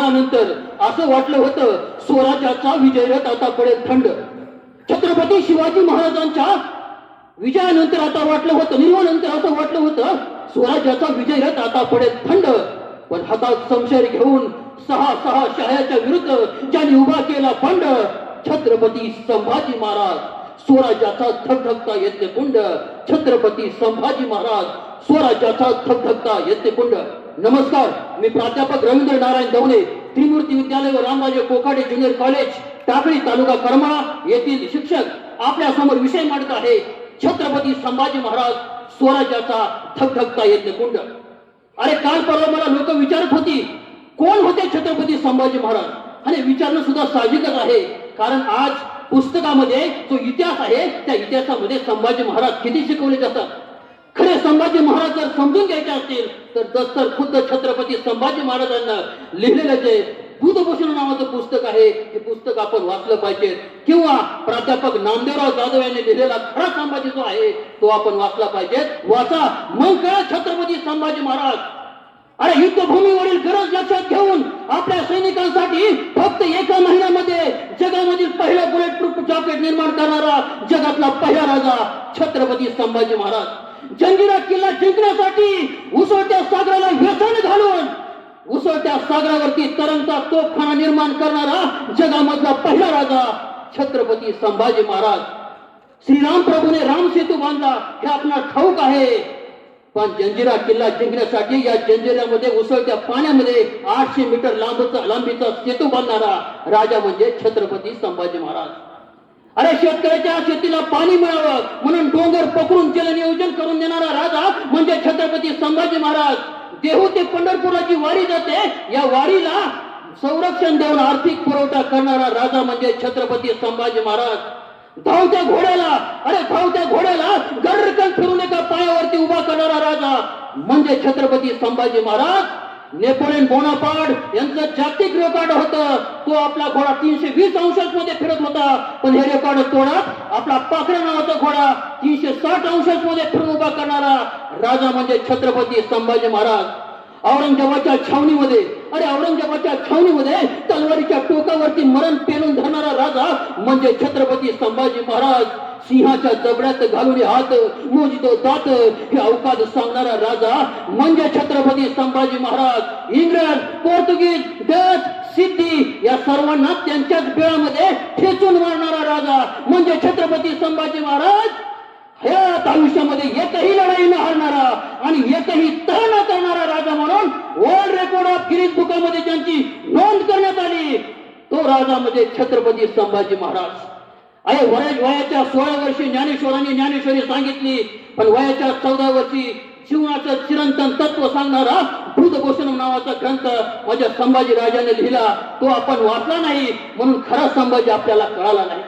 नंतर असं वाटलं होतं स्वराज्याचा विजयरथ आता पडेल थंड. छत्रपती शिवाजी महाराजांच्या विजयानंतर आता वाटलं होतं निर्वाणानंतर असं वाटलं होतं स्वराज्याचा विजयरथ आता पडेल थंड. पण हातात संशय घेऊन सहा सहा शहाच्या विरुद्ध ज्यांनी उभा केला बंड छत्रपती संभाजी महाराज स्वराज्याचा धगधगता येते कुंड. छत्रपती संभाजी महाराज स्वराज्याचा धगधगता येते कुंड. नमस्कार मी प्राध्यापक रवींद्र नारायण दवणे त्रिमूर्ती विद्यालय व रामराजे कोकाडे ज्युनियर कॉलेज टाकळी तालुका करमाळा येथील शिक्षक आपल्यासमोर विषय मांडत आहे. छत्रपती संभाजी महाराज स्वराज्याचा थकथकता यज्ञ कुंड. अरे काल परवा मला लोक विचारत होती कोण होते छत्रपती संभाजी महाराज? आणि विचारणं सुद्धा साहजिकच आहे कारण आज पुस्तकामध्ये जो इतिहास आहे त्या इतिहासामध्ये संभाजी महाराज किती शिकवले जातात? खरे संभाजी महाराज जर समजून घ्यायचे असतील तर दत्तर खुद्द छत्रपती संभाजी महाराजांना लिहिलेलं जे बुधभूषण नावाचं पुस्तक आहे ते पुस्तक आपण वाचलं पाहिजे. किंवा प्राध्यापक नामदेवराव जाधव यांनी लिहिलेला खरा संभाजी जो आहे तो आपण वाचला पाहिजे. वाचा. मग कळ छत्रपती संभाजी महाराज. अरे युद्धभूमीवरील गरज लक्षात घेऊन आपल्या सैनिकांसाठी फक्त एका महिन्यामध्ये जगामधील पहिला बुलेट प्रूफ जॉकेट निर्माण करणारा जगातला पहिला राजा छत्रपती संभाजी महाराज. जंजिरा किल्ला जिंकण्यासाठी उसळत्या सागराला व्यसन घालून उसळत्या सागरावरती तरंगता तोफखाना निर्माण करणारा जगामधला पहिला राजा छत्रपती संभाजी महाराज. श्रीराम प्रभूने राम सेतू बांधला हे आपला ठाऊक आहे. पण जंजिरा किल्ला जिंकण्यासाठी या जंजिरामध्ये उसळत्या पाण्यामध्ये आठशे मीटर लांबचा लांबीचा सेतू बांधणारा राजा म्हणजे छत्रपती संभाजी महाराज. अरे शेतकऱ्याच्या शेतीला पाणी मिळावं म्हणून डोंगर पकडून जल नियोजन करून देणारा राजा म्हणजे छत्रपती संभाजी महाराज. देहू ते पंढरपुराची वारी जाते या वारीला संरक्षण देऊन आर्थिक पुरवठा करणारा राजा म्हणजे छत्रपती संभाजी महाराज. धावत्या घोड्याला अरे धावत्या घोड्याला गर्रकन फिरून एका पायावरती उभा करणारा राजा म्हणजे छत्रपती संभाजी महाराज. नेपोलियन बोनापार्ट यांचं जागतिक रेकॉर्ड होतं. तो आपला घोडा तीनशे वीस अंशात मध्ये फिरत होता. पण हे रेकॉर्ड तोडत आपला पाखरा नावाचा घोडा तीनशे साठ अंशात मध्ये फिरून उभा करणारा राजा म्हणजे छत्रपती संभाजी महाराज. औरंगजेबाच्या छावणीमध्ये अरे औरंगजेबाच्या छावणीमध्ये तलवारीच्या टोकावरती मरण पेलून धरणारा राजा म्हणजे छत्रपती संभाजी महाराज. सिंहाच्या जबड्यात घालून हात मोजतो दात. हे अवकाश सांगणारा राजा म्हणजे छत्रपती संभाजी महाराज. इंग्रज पोर्तुगीज डच सिद्धी या सर्वांना त्यांच्याच बेळामध्ये ठेचून मारणारा राजा म्हणजे छत्रपती संभाजी महाराज. हयात आयुष्यामध्ये एकही लढाई न हरणारा आणि एकही तह न करणारा राजा म्हणून वर्ल्ड रेकॉर्ड ऑफ गिरीज बुकामध्ये त्यांची नोंद करण्यात आली तो राजा म्हणजे छत्रपती संभाजी महाराज. अरे वया वयाच्या सोळा वर्षी ज्ञानेश्वरांनी ज्ञानेश्वरी सांगितली पण वयाच्या चौदा वर्षी जीवनाचं चिरंतन तत्व सांगणारा भूतभूषण नावाचा ग्रंथ माझ्या संभाजी राजाने लिहिला. तो आपण वाचला नाही म्हणून खरा संभाजी आपल्याला कळाला नाही.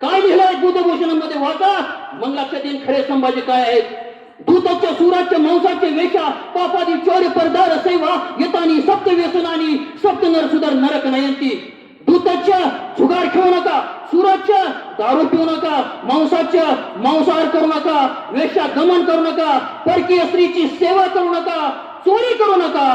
काय लिहिलंय बुधभूषणामध्ये वाचा? मग लक्षात येईल खरे संभाजी काय आहेत. दूताच्या सुराच्या मांसाचे वेशा पापादी चोर परदार सेवा येतानी सप्त व्यसनानी सप्त नर सुधार नरक नयंती. दूताच्या जुगार खेळू नका. सुराच्या दारू पिऊ नका मांसाच्या मांसाहार करू नका वेशा गमन करू नका परकीय स्त्रीची सेवा करू नका चोरी करू नका.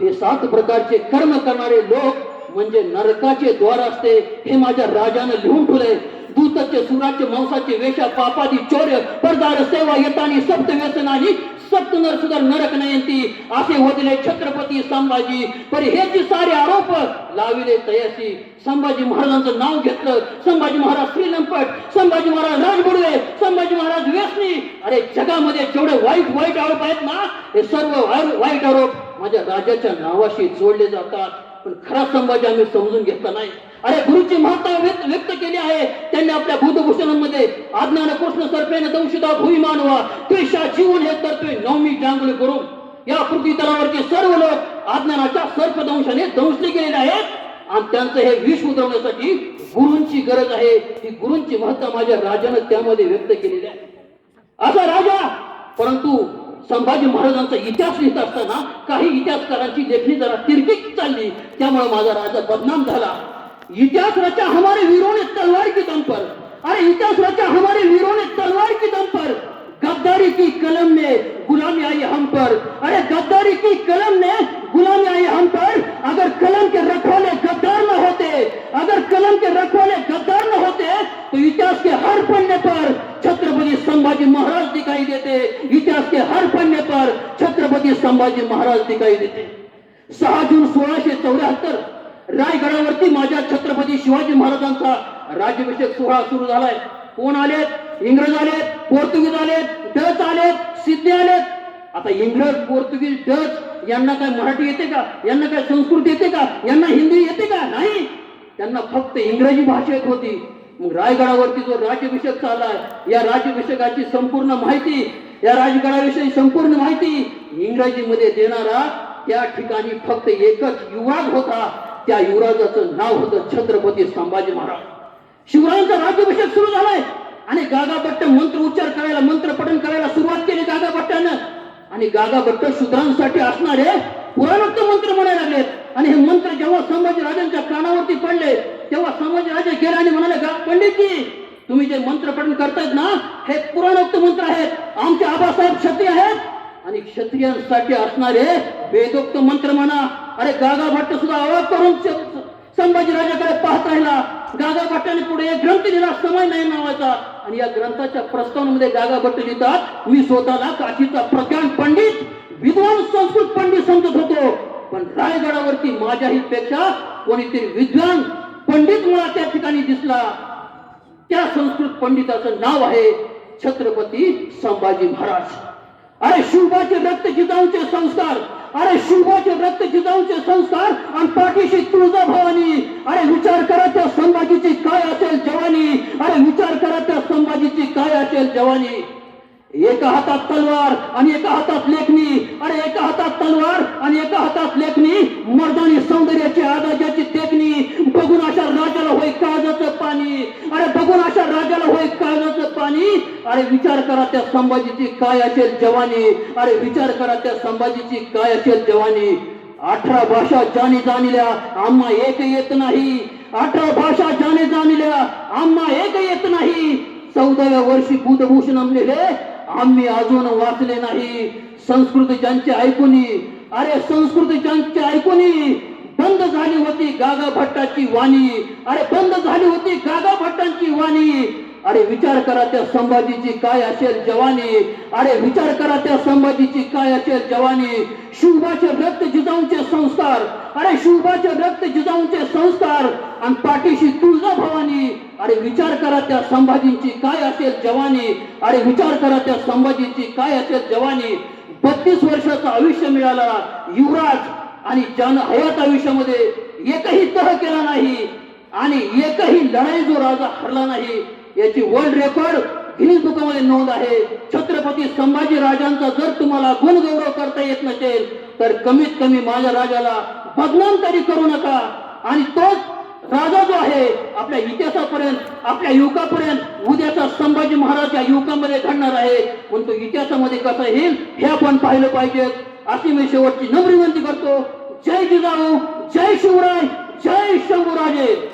हे सात प्रकारचे कर्म करणारे लोक म्हणजे नरकाचे द्वार असते हे माझ्या राजानं लिहून ठेवले दूतचे सुराचे मांसाचे वेशा पापादी चौर्य परदार सेवा येतानी सप्त व्यसनानी सप्त नर नरक नयंती असे होते छत्रपती संभाजी. पण हे जे सारे आरोप लाविले तयासी संभाजी महाराजांचं नाव घेतलं संभाजी महाराज श्रीलंपट संभाजी महाराज राजबुडवे संभाजी महाराज व्यसनी अरे जगामध्ये जेवढे वाईट वाईट आरोप आहेत ना हे सर्व वाईट आरोप माझ्या राजाच्या नावाशी जोडले जातात. पण खरा संभाजी आम्ही समजून घेतला नाही. अरे गुरुची महत्ता व्यक्त केली आहे. त्यांनी आपल्या भूतभूषणांमध्ये आज्ञान कृष्ण सर्पेन दंशिता भूई मानवा त्रिशा जीवन हे करतोय नवमी जांगुली करून या पृथ्वी तलावरचे सर्व लोक आज्ञानाच्या सर्पदंशाने दंशले गेलेले आहेत. आणि त्यांचं हे विष उतरवण्यासाठी गुरूंची गरज आहे. ही गुरूंची महत्ता माझ्या राजानं त्यामध्ये व्यक्त केलेली आहे. असा राजा परंतु संभाजी महाराजांचा इतिहास लिहित असताना काही इतिहासकारांची लेखणी जरा तिरकीच चालली. त्यामुळे माझा राजा बदनाम झाला. इतिहास रचा हमारे वीरों ने तलवार की दम पर अरे इतिहास रचा हमारे वीरों ने तलवार की दम पर गद्दारी की कलम ने गुलामी आई हम पर अरे गद्दारी की कलम ने गुलामी आई हम पर अगर कलम के रखवाले गद्दार न होते अगर कलम के रखवाले गद्दार न होते तो इतिहास के हर पन्ने पर छत्रपति संभाजी महाराज दिखाई देते इतिहास के हर पन्ने पर छत्रपति संभाजी महाराज दिखाई देते। सहा जून सोळाशे चौऱ्याहत्तर रायगडावरती माझ्या छत्रपती शिवाजी महाराजांचा राज्याभिषेक सोहळा सुरू झालाय. कोण आलेत? इंग्रज आलेत पोर्तुगीज आलेत डच आलेत सिद्धी आलेत. आता इंग्रज पोर्तुगीज डच यांना काय मराठी येते का? यांना काय संस्कृत येते का? यांना हिंदी येते का? नाही. त्यांना फक्त इंग्रजी भाषा येत होती. मग रायगडावरती जो राज्याभिषेक चाललाय या राज्याभिषेकाची संपूर्ण माहिती या राजगडाविषयी संपूर्ण माहिती इंग्रजीमध्ये देणारा त्या ठिकाणी फक्त एकच युवराज होता. त्या युवराजाचं नाव होतं छत्रपती संभाजी महाराज. शिवरायांचा राज्याभिषेक सुरू झालाय. आणि गागाभट्ट मंत्र उच्चार करायला मंत्र पठण करायला सुरुवात केली गागाभट्टानं आणि गागाभट्ट शूद्रांसाठी असणारे पुराणोक्त मंत्र म्हणायला लागलेत. आणि हे मंत्र जेव्हा संभाजी राजांच्या कानावरती पडले तेव्हा संभाजी राजे गेले आणि म्हणाले गा पंडितजी तुम्ही जे मंत्र पठण करतायत ना हे पुराणोक्त मंत्र आहेत. आमचे आबासाहेब क्षत्रिय आहेत. आणि क्षत्रियांसाठी असणारे वेदोक्त मंत्र म्हणा अरे गागा भट्ट सुद्धा आवाज करून संभाजी राजाकडे पाहत राहिला. गागा भट्टाने पुढे एक ग्रंथ लिहिला समय नाही नावाचा आणि या ग्रंथाच्या प्रस्तावनेमध्ये गागा भट्ट लिहितात मी स्वतःला काशीचा प्रज्ञान पंडित विद्वान संस्कृत पंडित समजत होतो. पण रायगडावरती माझ्याही पेक्षा कोणीतरी विद्वान पंडित मुळा त्या ठिकाणी दिसला. त्या संस्कृत पंडिताचं नाव आहे छत्रपती संभाजी महाराज. अरे शिवबाचे रक्त जिजाऊचे संस्कार अरे शिवबाचे रक्त जिजाऊचे संस्कार आणि पाठीशी तुळजा भवानी अरे विचार करा त्या संभाजीची काय असेल जवानी. अरे विचार करा त्या संभाजीची काय असेल जवानी. एका हातात तलवार आणि एका हातात लेखणी. अरे एका हातात तलवार आणि एका हातात लेखणी. मर्दानी सौंदर्याची आदाजाची टेकणी बघून अशा राजाला होय काळजाचं पाणी अरे बघून अशा राजाला होय काळजाचं पाणी अरे विचार करा त्या संभाजीची काय असेल जवानी. अरे विचार करा त्या संभाजीची काय असेल जवानी. अठरा भाषा जाणी जाणल्या आम्हा एक येत नाही. अठरा भाषा जाणे जाणल्या आम्हा एक येत नाही. चौदाव्या वर्षी बुधभूषण लिहिले आम्ही अजून वाचले नाही. संस्कृत ज्यांचे ऐकुनी अरे संस्कृत ज्यांचे ऐकुनी बंद झाली होती गागा भट्टाची वाणी. अरे बंद झाली होती गागा भट्टांची वाणी. अरे विचार करा त्या संभाजीची काय असेल जवानी. अरे विचार करा त्या संभाजीची काय असेल जवानी. शिवबाचे रक्त जिजाऊंचे संस्कार. अरे शिवबाचे रक्त जिजाऊंचे संस्कार. आणि पाठीशी तुळजा भवानी अरे विचार करा त्या संभाजींची काय असेल जवानी. अरे विचार करा त्या संभाजींची काय असेल जवानी. बत्तीस वर्षाचं आयुष्य मिळाला. युवराज आणि जन हयात आयुष्यामध्ये एकही तह केला नाही. आणि एकही लढाई जो राजा हरला नाही. याची वर्ल्ड रेकॉर्ड गिनीज बुकामध्ये नोंद आहे. छत्रपती संभाजी राजांचा जर तुम्हाला गुणगौरव करता येत नसेल तर कमीत कमी माझ्या राजाला बदनाम तरी करू नका. आणि तोच राजा जो आहे आपल्या इतिहासापर्यंत आपल्या युवकापर्यंत उद्याचा संभाजी महाराज या युवकामध्ये घडणार आहे. पण तो इतिहासामध्ये कसा येईल हे आपण पाहिलं पाहिजे. अशी मी शेवटची नम्र विनंती करतो. जय जिजाऊ जय शिवराय जय शंभूराजे.